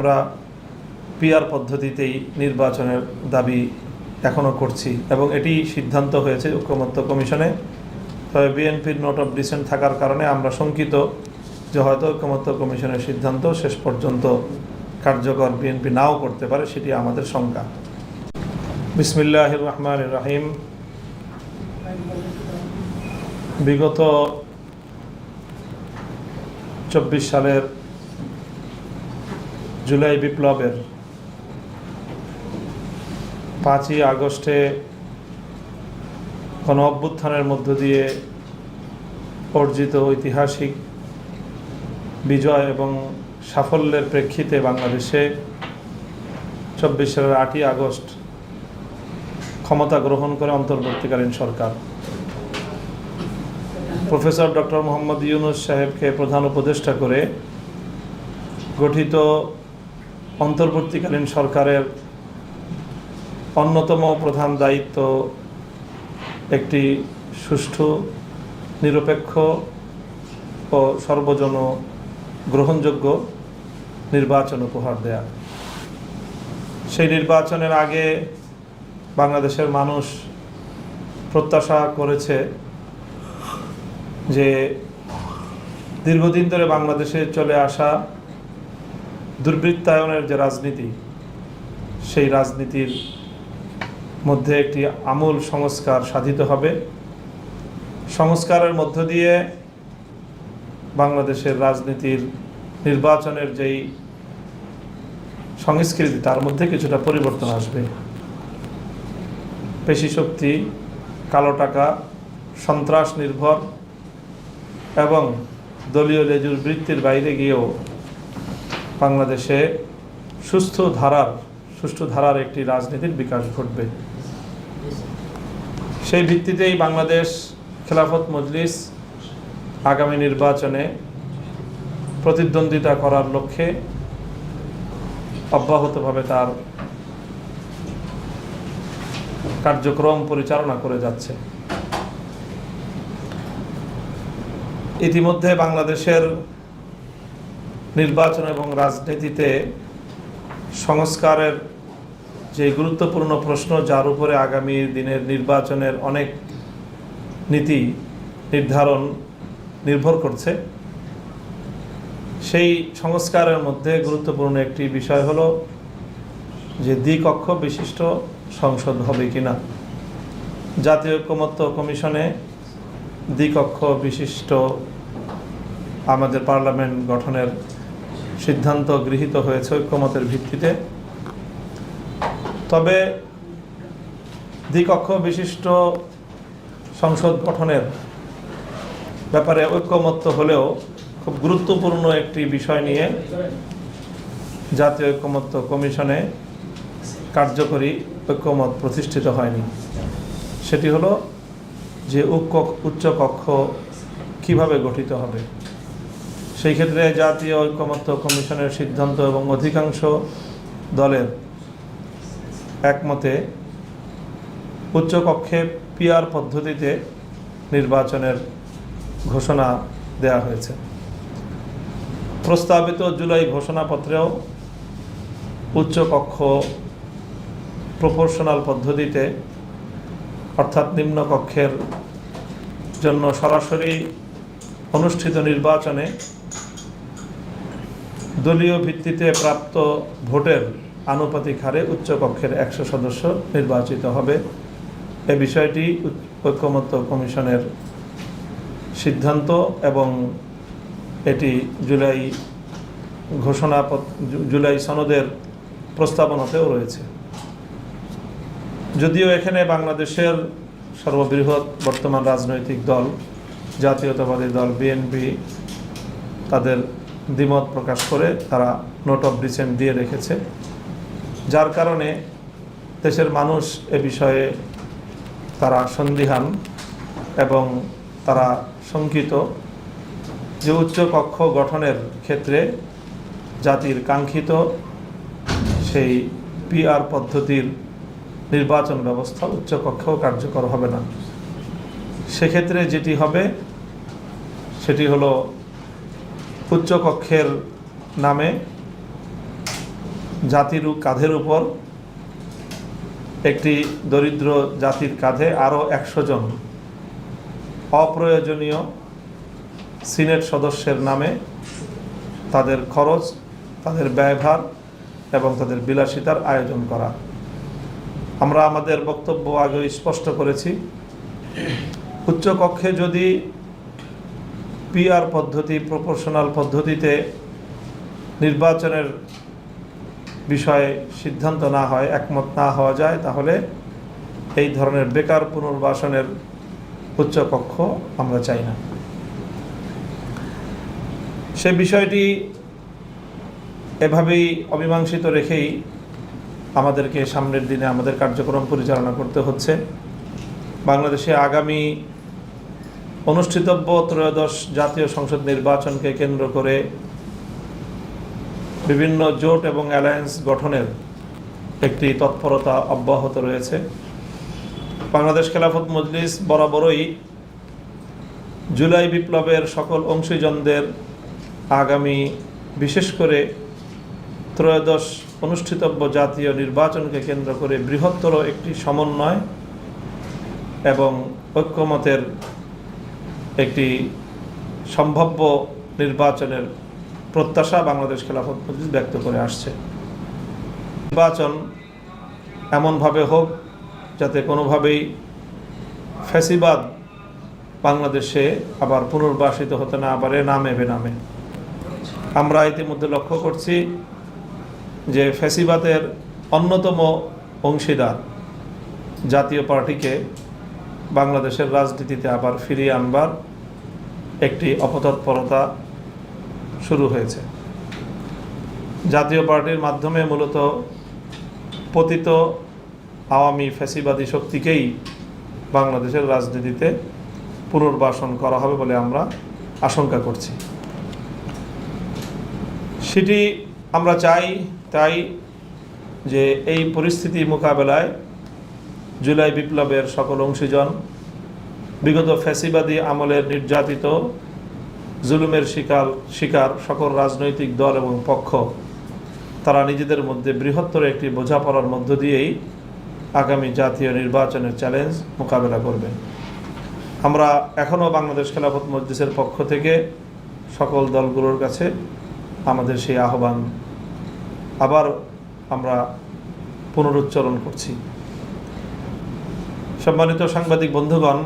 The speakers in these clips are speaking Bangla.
আমরা পিআর পদ্ধতিতেই নির্বাচনের দাবি এখনও করছি এবং এটি সিদ্ধান্ত হয়েছে ঐক্যমত্য কমিশনে। তবে বিএনপির নোট অফ ডিসেন্ট থাকার কারণে আমরা শঙ্কিত যে হয়তো ঐক্যমত্য কমিশনের সিদ্ধান্ত শেষ পর্যন্ত কার্যকর বিএনপি নাও করতে পারে, সেটি আমাদের শঙ্কা। বিসমিল্লাহ রহমান রাহিম। বিগত চব্বিশ সালের জুলাই বিপ্লবের পাঁচই আগস্টে গণ অভ্যুত্থানের মধ্য দিয়ে অর্জিত ঐতিহাসিক বিজয় এবং সাফল্যের প্রেক্ষিতে বাংলাদেশে চব্বিশ সালের আটই আগস্ট ক্ষমতা গ্রহণ করে অন্তর্বর্তীকালীন সরকার। প্রফেসর ডক্টর মোহাম্মদ ইউনুস সাহেবকে প্রধান উপদেষ্টা করে গঠিত অন্তর্বর্তীকালীন সরকারের অন্যতম প্রধান দায়িত্ব একটি সুষ্ঠু, নিরপেক্ষ ও সর্বজন গ্রহণযোগ্য নির্বাচন উপহার দেয়া। সেই নির্বাচনের আগে বাংলাদেশের মানুষ প্রত্যাশা করেছে যে দীর্ঘদিন ধরে বাংলাদেশে চলে আসা দুর্বৃত্তায়নের যে রাজনীতি, সেই রাজনীতির মধ্যে একটি আমূল সংস্কার সাধিত হবে। সংস্কারের মধ্য দিয়ে বাংলাদেশের রাজনীতির নির্বাচনের যেই সংস্কৃতি, তার মধ্যে কিছুটা পরিবর্তন আসবে। পেশি শক্তি, কালো টাকা, সন্ত্রাস নির্ভর এবং দলীয় লেজুর বৃত্তির বাইরে গিয়েও বাংলাদেশে সুস্থ ধারার, সুষ্ঠু ধারার একটি রাজনীতির বিকাশ ঘটবে। সেই ভিত্তিতেই বাংলাদেশ খেলাফত মজলিস আগামী নির্বাচনে প্রতিদ্বন্দ্বিতা করার লক্ষ্যে অব্যাহতভাবে তার কার্যক্রম পরিচালনা করে যাচ্ছে। ইতিমধ্যে বাংলাদেশের নির্বাচন এবং রাজনীতিতে সংস্কারের যে গুরুত্বপূর্ণ প্রশ্ন, যার উপরে আগামী দিনের নির্বাচনের অনেক নীতি নির্ধারণ নির্ভর করছে, সেই সংস্কারের মধ্যে গুরুত্বপূর্ণ একটি বিষয় হলো যে দ্বিকক্ষ বিশিষ্ট সংসদ হবে কিনা। জাতীয় ঐক্যমত্য কমিশনে দ্বিকক্ষ বিশিষ্ট আমাদের পার্লামেন্ট গঠনের সিদ্ধান্ত গৃহীত হয়েছে ঐক্যমতের ভিত্তিতে। তবে দ্বিকক্ষ বিশিষ্ট সংসদ গঠনের ব্যাপারে ঐক্যমত্য হলেও খুব গুরুত্বপূর্ণ একটি বিষয় নিয়ে জাতীয় ঐক্যমত্য কমিশনে কার্যকরী ঐক্যমত প্রতিষ্ঠিত হয়নি। সেটি হলো যে উচ্চ কক্ষ কীভাবে গঠিত হবে। সেই ক্ষেত্রে জাতীয় ঐক্যমত্য কমিশনের সিদ্ধান্ত এবং অধিকাংশ দলের একমতে উচ্চকক্ষে পিআর পদ্ধতিতে নির্বাচনের ঘোষণা দেয়া হয়েছে। প্রস্তাবিত জুলাই ঘোষণাপত্রেও উচ্চকক্ষ প্রপোর্শনাল পদ্ধতিতে, অর্থাৎ নিম্নকক্ষের জন্য সরাসরি অনুষ্ঠিত নির্বাচনে দলীয় ভিত্তিতে প্রাপ্ত ভোটের আনুপাতিক হারে উচ্চকক্ষের একশো সদস্য নির্বাচিত হবে। এ বিষয়টি ঐক্যমত্য কমিশনের সিদ্ধান্ত এবং এটি জুলাই ঘোষণা জুলাই সনদের প্রস্তাবনাতেও রয়েছে। যদিও এখানে বাংলাদেশের সর্ববৃহৎ বর্তমান রাজনৈতিক দল, জাতীয়তাবাদী দল, বিএনপি, তাদের দ্বিমত প্রকাশ করে তারা নোট অফ ডিসেন্ট দিয়ে রেখেছে, যার কারণে দেশের মানুষ এ বিষয়ে তারা সন্দিহান এবং তারা শঙ্কিত যে উচ্চ কক্ষ গঠনের ক্ষেত্রে জাতির কাঙ্ক্ষিত সেই পিআর পদ্ধতির নির্বাচন ব্যবস্থা উচ্চকক্ষেও কার্যকর হবে না। সেক্ষেত্রে যেটি হবে, সেটি হলো উচ্চকক্ষের নামে জাতির কাঁধের উপর একটি দরিদ্র জাতির কাঁধে আরও একশো জন অপ্রয়োজনীয় সিনেট সদস্যের নামে তাদের খরচ, তাদের ব্যয়ভার এবং তাদের বিলাসিতার আয়োজন করা। আমরা আমাদের বক্তব্য আগে স্পষ্ট করেছি। উচ্চকক্ষে যদি পিআর পদ্ধতি প্রপোর্শনাল পদ্ধতিতে নির্বাচনের বিষয়ে সিদ্ধান্ত না হয়, একমত না হওয়া যায়, তাহলে এই ধরনের বেকার পুনর্বাসনের উচ্চকক্ষ আমরা চাই না। সে বিষয়টি এভাবেই অমীমাংসিত রেখেই আমাদেরকে সামনের দিনে আমাদের কার্যক্রম পরিচালনা করতে হচ্ছে। বাংলাদেশে আগামী অনুষ্ঠিতব্য ত্রয়োদশ জাতীয় সংসদ নির্বাচনকে কেন্দ্র করে বিভিন্ন জোট এবং অ্যালায়েন্স গঠনের একটি তৎপরতা অব্যাহত রয়েছে। বাংলাদেশ খেলাফত মজলিস বরাবরই জুলাই বিপ্লবের সকল অংশীজনদের আগামী, বিশেষ করে ত্রয়োদশ অনুষ্ঠিতব্য জাতীয় নির্বাচনকে কেন্দ্র করে বৃহত্তর একটি সমন্বয় এবং ঐক্যমতের একটি সম্ভাব্য নির্বাচনের প্রত্যাশা বাংলাদেশ খেলাফত মজলিস ব্যক্ত করে আসছে। নির্বাচন এমনভাবে হোক যাতে কোনোভাবেই ফ্যাসিবাদ বাংলাদেশে আবার পুনর্বাসিত হতে না পারে নামে। বেনামে আমরা ইতিমধ্যে লক্ষ্য করছি যে ফ্যাসিবাদের অন্যতম অংশীদার জাতীয় পার্টিকে বাংলাদেশের রাজনীতিতে আবার ফিরিয়ে আনবার একটি অপতৎপরতা শুরু হয়েছে। জাতীয় পার্টির মাধ্যমে মূলত পতিত আওয়ামী ফ্যাসিবাদী শক্তিকেই বাংলাদেশের রাজনীতিতে পুনর্বাসন করা হবে বলে আমরা আশঙ্কা করছি। সেটি আমরা চাই, তাই যে এই পরিস্থিতি মোকাবেলায় জুলাই বিপ্লবের সকল অংশীজন, বিগত ফ্যাসিবাদী আমলের নির্যাতিত, জুলুমের শিকার শিকার সকল রাজনৈতিক দল এবং পক্ষ, তারা নিজেদের মধ্যে বৃহত্তর একটি বোঝাপড়ার মধ্য দিয়েই আগামী জাতীয় নির্বাচনের চ্যালেঞ্জ মোকাবেলা করবেন আমরা এখনও বাংলাদেশ খেলাফত মজলিসের পক্ষ থেকে সকল দলগুলোর কাছে আমাদের সেই আহ্বান আবার আমরা পুনরুচ্চারণ করছি। সম্মানিত সাংবাদিক বন্ধুগণ,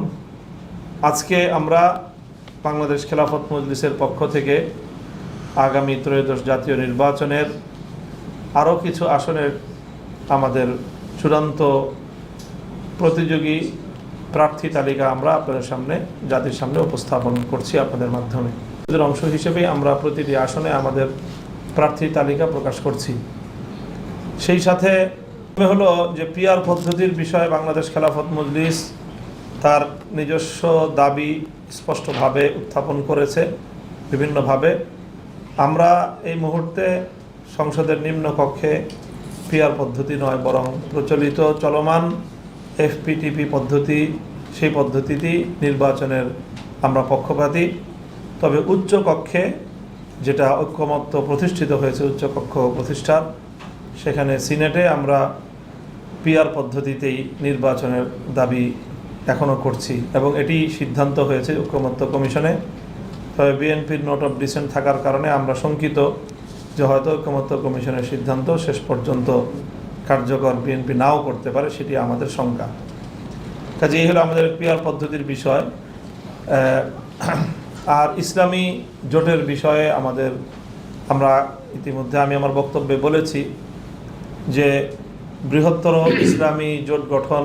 আজকে আমরা বাংলাদেশ খেলাফত মজলিসের পক্ষ থেকে আগামী ত্রয়োদশ জাতীয় নির্বাচনের আরও কিছু আসনের আমাদের চূড়ান্ত প্রতিযোগী প্রার্থী তালিকা আমরা আপনাদের সামনে, জাতির সামনে উপস্থাপন করছি আপনাদের মাধ্যমে। এদের অংশ হিসেবে আমরা প্রতিটি আসনে আমাদের প্রার্থী তালিকা প্রকাশ করছি। সেই সাথে হলো যে পিআর পদ্ধতির বিষয়ে বাংলাদেশ খেলাফত মজলিস তার নিজস্ব দাবি স্পষ্টভাবে উত্থাপন করেছে, বিভিন্নভাবে। আমরা এই মুহূর্তে সংসদের নিম্ন কক্ষে পিআর পদ্ধতি নয়, বরং প্রচলিত চলমান এফপিটিপি পদ্ধতি, সেই পদ্ধতিটি নির্বাচনের আমরা পক্ষপাতী। তবে উচ্চ কক্ষে যেটা ঐক্যমত্য প্রতিষ্ঠিত হয়েছে উচ্চকক্ষ প্রতিষ্ঠার, সেখানে সিনেটে আমরা পিআর পদ্ধতিতেই নির্বাচনের দাবি এখনও করছি এবং এটি সিদ্ধান্ত হয়েছে ঐক্যমত্য কমিশনে। তবে বিএনপির নোট অফ ডিসেন্ট থাকার কারণে আমরা শঙ্কিত যে হয়তো ঐক্যমত্য কমিশনের সিদ্ধান্ত শেষ পর্যন্ত কার্যকর বিএনপি নাও করতে পারে, সেটি আমাদের শঙ্কা। কাজে এই হলো আমাদের পিআর পদ্ধতির বিষয়। আর ইসলামী জোটের বিষয়ে আমাদের, আমরা ইতিমধ্যে আমি আমার বক্তব্যে বলেছি যে বৃহত্তর ইসলামী জোট গঠন,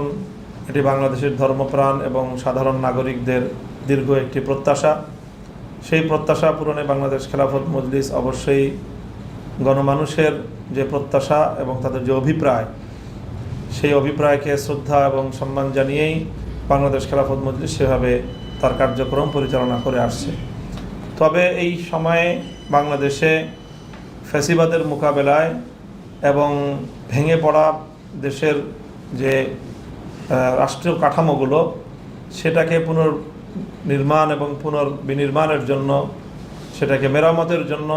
এটি বাংলাদেশের ধর্মপ্রাণ এবং সাধারণ নাগরিকদের দীর্ঘ একটি প্রত্যাশা। সেই প্রত্যাশা পূরণে বাংলাদেশ খেলাফত মজলিস অবশ্যই গণমানুষের যে প্রত্যাশা এবং তাদের যে অভিপ্রায়, সেই অভিপ্রায়কে শ্রদ্ধা এবং সম্মান জানিয়েই বাংলাদেশ খেলাফত মজলিস সেভাবে তার কার্যক্রম পরিচালনা করে আসছে। তবে এই সময়ে বাংলাদেশে ফ্যাসিবাদের মোকাবেলায় এবং ভেঙে পড়া দেশের যে রাষ্ট্রীয় কাঠামোগুলো, সেটাকে পুনর্নির্মাণ এবং পুনর্বিনির্মাণের জন্য, সেটাকে মেরামতের জন্য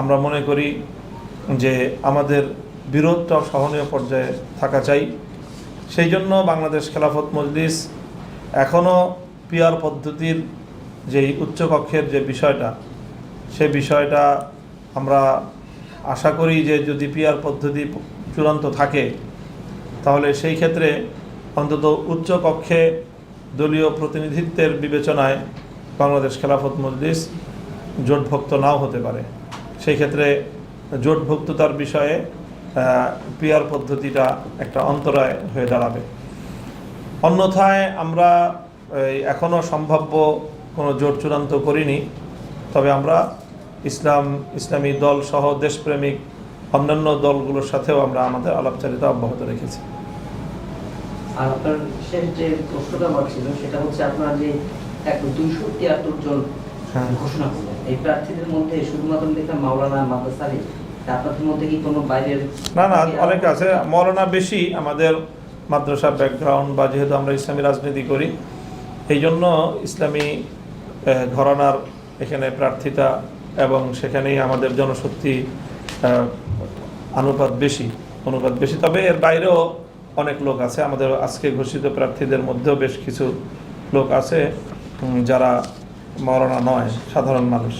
আমরা মনে করি যে, আমাদের বিরোধটাও সহনীয় পর্যায়ে থাকা চাই। সেই জন্য বাংলাদেশ খেলাফত মজলিস এখনও পিয়ার পদ্ধতির যেই উচ্চকক্ষের যে বিষয়টা, সে বিষয়টা আমরা আশা করি যে, যদি পিয়ার পদ্ধতি চূড়ান্ত থাকে। তাহলে সেই ক্ষেত্রে অন্তত উচ্চ কক্ষে দলীয় প্রতিনিধিত্বের বিবেচনায় বাংলাদেশ খেলাফত মজলিস জোটভুক্ত নাও হতে পারে। সেই ক্ষেত্রে জোটভুক্ততার বিষয়ে পিয়ার পদ্ধতিটা একটা অন্তরায় হয়ে দাঁড়াবে। অন্যথায় আমরা এখনও সম্ভাব্য কোনো জোট চূড়ান্ত করিনি। তবে আমরা ইসলাম, ইসলামী দল সহ দেশপ্রেমিক অন্যান্য দলগুলোর সাথেও আমরা আমাদের আলাপচারিতা অব্যাহত রেখেছি আর আপনার শেষ যে প্রশ্নটা আমার ছিল সেটা হচ্ছে আপনারা যে দুইশো তিয়াত্তর জন হ্যাঁ। ঘোষণা করলেন এই প্রার্থীদের মধ্যে শুধুমাত্র দেখলাম মাওলানা মাদ্রাস আপনাদের মধ্যে কি কোনো বাইরের না না অনেক আছে মৌলানা বেশি আমাদের মাদ্রাসা ব্যাকগ্রাউন্ড বা যেহেতু আমরা ইসলামী রাজনীতি করি এই জন্য ইসলামী ঘরানার এখানে প্রার্থিতা এবং সেখানেই আমাদের জনশক্তি অনুপাত বেশি অনুপাত বেশি। তবে এর বাইরেও অনেক লোক আছে। আমাদের আজকে ঘোষিত প্রার্থীদের মধ্যেও বেশ কিছু লোক আছে যারা মরণা নয়, সাধারণ মানুষ।